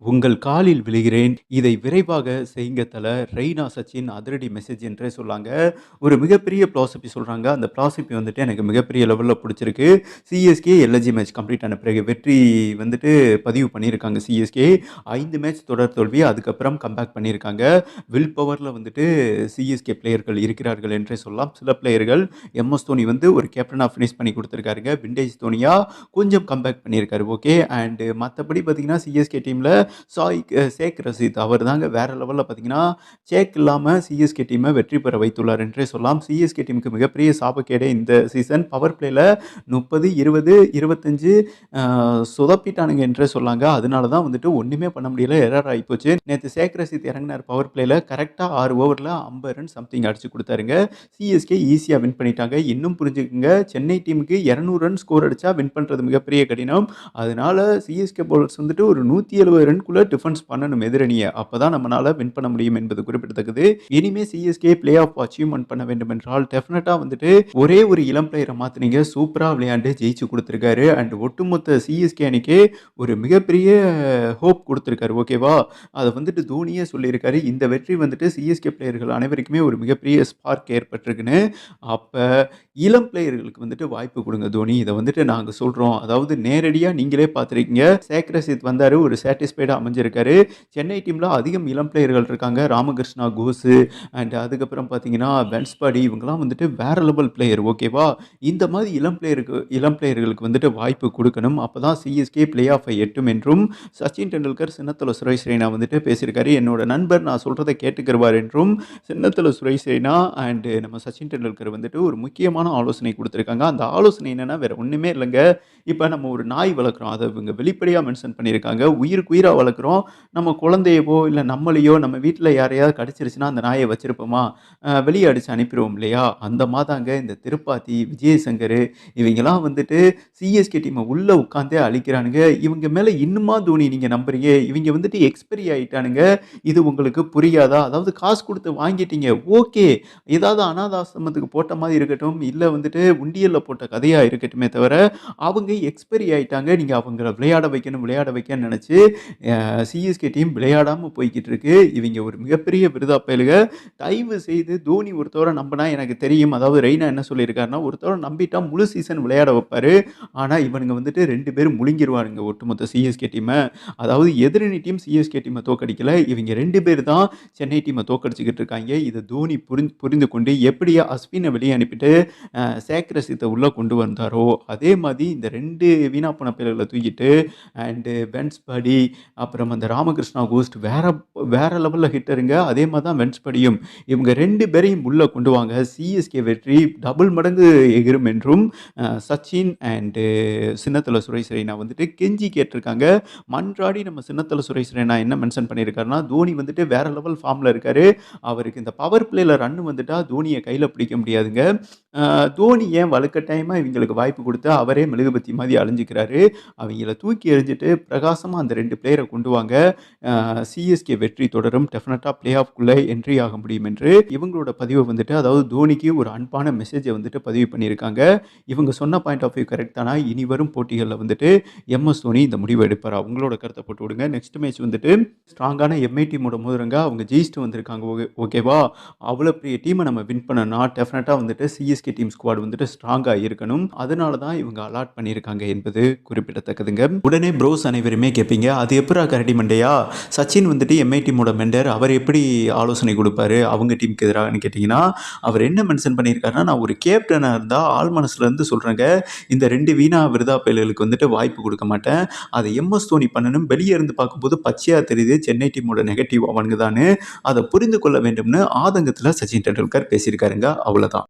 உங்கள் காலில் விழுகிறேன். இதை விரைவாக செய்யுங்க தல. ரெய்னா சச்சின் அதிரடி மெசேஜ் என்றே சொல்லாங்க. ஒரு மிகப்பெரிய பிலாசபி சொல்கிறாங்க அந்த பிலாசபி வந்துட்டு எனக்கு மிகப்பெரிய லெவலில் பிடிச்சிருக்கு சிஎஸ்கே, எல்ஜி மேட்ச் கம்ப்ளீட் ஆன பிறகு வெற்றி வந்துட்டு பதிவு பண்ணியிருக்காங்க சிஎஸ்கே. ஐந்து மேட்ச் தொடர் தோல்வி. அதுக்கப்புறம் கம்பேக் பண்ணியிருக்காங்க. வில் பவரில் வந்துட்டு சிஎஸ்கே பிளேயர்கள் இருக்கிறார்கள் என்றே சொல்லலாம். சில பிளேயர்கள் எம்.எஸ். தோனி வந்து ஒரு கேப்டனாக ஃபினிஷ் பண்ணி கொடுத்துருக்காருங்க விண்டேஜ் தோனியாக கொஞ்சம் கம்பேக் பண்ணியிருக்காரு. ஓகே. அண்ட் மற்றபடி பார்த்தீங்கன்னா, சிஎஸ்கே டீமில் சாய் சேக் ஷேக் ரஷீத் அவர் தாங்க வேற லெவலில் பார்த்தீங்கன்னா, சேக் இல்லாமல் சிஎஸ்கே டீமை வெற்றி பெற வைத்துள்ளார் என்றே சொல்லலாம். சிஎஸ்கே டீமுக்கு மிகப்பெரிய சாபக்கேடே இந்த சீசன் பவர் பிளேயில் முப்பது இருபது இருபத்தஞ்சு சொதப்பிட்டானுங்க என்றே சொல்லாங்க. அதனால தான் வந்துட்டு ஒன்றுமே பண்ண முடியல. எரர் ஆயிப்போச்சு. நேற்று சேக் ரஷீத் இறங்கினார் பவர் பிளேயில் கரெக்டாக ஆறு ஓவரில் ஐம்பது ரன் சம்திங் அடிச்சு கொடுத்தாருங்க சிஎஸ்கே ஈஸியாக வின் பண்ணிட்டாங்க. இன்னும் புரிஞ்சுக்கோங்க சென்னை டீமுக்கு 200 ரன் ஸ்கோர் அடிச்சா வின் பண்ணுறது மிகப்பெரிய கடினம். அதனால சிஎஸ்கே பவுலர்ஸ் வந்துட்டு ஒரு 170 ரன்குள்ளே டிஃபென்ஸ் பண்ணணும் எதிரணிய. அப்பதான் நம்மளால் வின் பண்ண முடியும் என்பது குறிப்பிடத்தக்கது. இனிமே சிஎஸ்கே பிளே ஆஃப் அச்சீவ்மென்ட் பண்ண வேண்டும் என்றால் டெஃபினட்டாக வந்துட்டு ஒரே ஒரு இளம் பிளேயரை மாத்துனீங்க. சூப்பரா விளையாண்டு ஜெயிச்சு கொடுத்துருக்காரு அண்ட் ஒட்டுமொத்த சிஎஸ்கே அணிக்கு ஒரு மிகப்பெரிய ஹோப் கொடுத்துருக்காரு ஓகேவா? அதை வந்துட்டு தோனியே சொல்லியிருக்காரு. இந்த வெற்றி வந்துட்டு சிஎஸ்கே பிளேயர்கள் அனைவருக்குமே ஒரு மிகப்பெரிய ஸ்பார்க் ஏற்பட்டிருக்குன்னு. அப்ப இளம் பிளேயர்களுக்கு வந்துட்டு வாய்ப்பு கொடுங்க தோனி. இதை வந்துட்டு நாங்க சொல்றோம். அதாவது நேரடியாக நீங்களே பார்த்துருக்கீங்க சேக்ரசித் வந்தார் ஒரு சாட்டிஸ்ஃபைடா அமைஞ்சிருக்காரு. சென்னை டீம்ல அதிகம் இளம் பிளேயர்கள் இருக்காங்க. ராமகிருஷ்ணா கோசு அண்ட் அதுக்கப்புறம் பார்த்தீங்கன்னா, பென்ஸ்பாடி இவங்கெல்லாம் வந்துட்டு வேற லெவல் பிளேயர். ஓகேவா? இந்த மாதிரி இளம் பிளேயருக்கு இளம் பிளேயர்களுக்கு வந்துட்டு வாய்ப்பு கொடுக்கணும் அப்போ தான் சிஎஸ்கே பிளே ஆஃபை எட்டும் என்றும் சச்சின் டெண்டுல்கர் சின்னத்தல சுரேஷ் ரெய்னா வந்துட்டு பேசியிருக்காரு. என்னோட நண்பர் நான் சொல்கிறத கேட்டுக்கிருவார் என்றும் சின்னத்தல சுரேஷ் ரெய்னா அண்ட் நம்ம சச்சின் டெண்டுல்கர் வந்துட்டு ஒரு முக்கியமான ஆலோசனை கொடுத்துருக்காங்க அந்த ஆலோசனை என்னன்னா வேற ஒன்றுமே இல்லைங்க இப்போ நம்ம ஒரு நாய் வளர்க்குறோம் அதை இவங்க வெளிப்படையாக மென்ஷன் பண்ணியிருக்காங்க. உயிருக்கு உயிராக வளர்க்குறோம் நம்ம குழந்தையவோ, இல்லை நம்மளையோ நம்ம வீட்டில் யாரையாவது கடிச்சிருச்சுன்னா அந்த நாயை வச்சிருப்போமா? வெளியே அடித்து அடிச்சு இல்லையா? அந்த மாதாங்க இந்த திருப்பாத்தி, விஜயசங்கர் இவங்கெல்லாம் வந்துட்டு சிஎஸ்கே டீமை உள்ளே உட்காந்தே அழிக்கிறானுங்க. இவங்க மேலே இன்னுமா தோனி நீங்கள் நம்புறீங்க? இவங்க வந்துட்டு எக்ஸ்பைரி ஆயிட்டானுங்க. இது உங்களுக்கு புரியாதா? அதாவது காசு கொடுத்து வாங்கிட்டீங்க. ஓகே. ஏதாவது அனாதாசிரமத்துக்கு போட்ட மாதிரி இருக்கட்டும். இல்லை வந்துட்டு உண்டியலில் போட்ட கதையாக இருக்கட்டுமே தவிர, அவங்க எக்ஸ்பைரி ஆயிட்டாங்க. நீங்கள் அவங்கள விளையாட வைக்கணும், விளையாட வைக்கணும்னு நினச்சி சிஎஸ்கே டீம் விளையாடாமல் போய்கிட்டு இருக்கு. இவங்க ஒரு மிகப்பெரிய விருதா பயலுக. தயவு செய்து தோனி ஒருத்தவரை நம்பினா எனக்கு தெரியும். அதாவது ரெய்னா என்ன சொல்லியிருக்காருன்னா, ஒருத்தவரை நம்பிட்டா முழு சீசன் விளையாட வைப்பார் ஆனால் இவனுங்க வந்துட்டு ரெண்டு பேரும் முழுங்கிடுவாருங்க ஒட்டுமொத்த சிஎஸ்கே டீமை அதாவது எதிரணி டீம் சிஎஸ்கே டீமை தோக்கடிக்கல இவங்க ரெண்டு பேர் தான் சென்னை டீமை தோக்கடிச்சிக்கிட்டு இருக்காங்க இதை தோனி புரிந்து புரிந்து கொண்டு எப்படி அஸ்வினை வெளியே அனுப்பிட்டு அ உள்ளே கொண்டு வந்தாரோ, அதே மாதிரி இந்த ரெண்டு வீணா போன தூக்கிட்டு தூக்கிட்டு பென்ஸ் பாடி அப்புறம் அந்த ராமகிருஷ்ணா கோஸ்ட் வேற வேற லெவலில் ஹிட்டருங்க. அதே மாதிரி தான் வென்ஸ்படியும். இவங்க ரெண்டு பேரையும் உள்ளே கொண்டு வாங்க. சிஎஸ்கே வெற்றி டபுள் மடங்கு எகிரும் என்றும் சச்சின் அண்டு சின்னத்தல சுரேஷ் ரெய்னா வந்துட்டு கெஞ்சி கேட்டிருக்காங்க. மன்றாடி நம்ம சின்னத்தல சுரேஷ் ரெய்னா என்ன மென்ஷன் பண்ணியிருக்காருன்னா, தோனி வந்துட்டு வேற லெவல் ஃபார்மில் இருக்காரு. அவருக்கு இந்த பவர் பிளேயில் ரன் வந்துட்டால் தோனியை கையில் பிடிக்க முடியாதுங்க. தோனி ஏன் வலுக்கட்டாயமா இவங்களுக்கு வாய்ப்பு கொடுத்து அவரே மெழுகுபத்தி மாதிரி அழிஞ்சிக்கிறாரு அவங்கள தூக்கி எறிஞ்சிட்டு பிரகாசமாக அந்த ரெண்டு பிளேயரை கொண்டு வாங்க. சிஎஸ்கே வெற்றி தொடரும். டெஃபினட்டாக பிளே ஆஃப்குள்ளே என்ட்ரி ஆக முடியும் என்று இவங்களோட பதிவை வந்துட்டு அதாவது தோனிக்கு ஒரு அன்பான மெசேஜை வந்துட்டு பதிவு பண்ணியிருக்காங்க. இவங்க சொன்ன பாயிண்ட் ஆஃப் வியூ கரெக்ட் தானா? இனி வரும் போட்டிகளில் வந்துட்டு எம்.எஸ். தோனி இந்த முடிவு எடுப்பாரா? உங்களோட கருத்தை போட்டு விடுங்க. நெக்ஸ்ட் மேட்ச் வந்துட்டு ஸ்ட்ராங்கான எம்.ஐ டீமோட மோதுறங்க. அவங்க ஜெயிச்சுட்டு வந்திருக்காங்க. ஓகேவா? அவ்வளோ பெரிய டீமை நம்ம வின் பண்ணனா டெஃபினட்டாக வந்துட்டு சிஎஸ்கே டீம் ஸ்குவாட் வந்துட்டு ஸ்ட்ராங்காக இருக்கணும். அதனால தான் இவங்க அலாட் பண்ணியிருக்காங்க என்பது குறிப்பிடத்தக்கதுங்க. உடனே ப்ரோஸ் அனைவருமே கேட்பீங்க. அது எப்புட்றா கரடி மண்டையா? சச்சின் வந்துட்டு எம்.ஐ டீமோட மெண்டர். அவர் எப்படி ஆலோசனை கொடுப்பாரு அவங்க டீமுக்கு எதிராகன்னு கேட்டிங்கன்னா அவர் என்ன மென்ஷன் பண்ணியிருக்காருன்னா, நான் ஒரு கேப்டனாக இருந்தால் ஆள் மனசுலேருந்து சொல்கிறேங்க இந்த ரெண்டு வீணா விருதா பயல்களுக்கு வந்துட்டு வாய்ப்பு கொடுக்க மாட்டேன். அதை எம்.எஸ். தோனி பண்ணணும். வெளியே இருந்து பார்க்கும்போது பச்சையாக தெரியுது சென்னை டீமோட நெகட்டிவ் அவனுங்க தான் அதை புரிந்து கொள்ள வேண்டும்னு ஆதங்கத்தில் சச்சின் டெண்டுல்கர் பேசியிருக்காருங்க. அவ்வளோதான்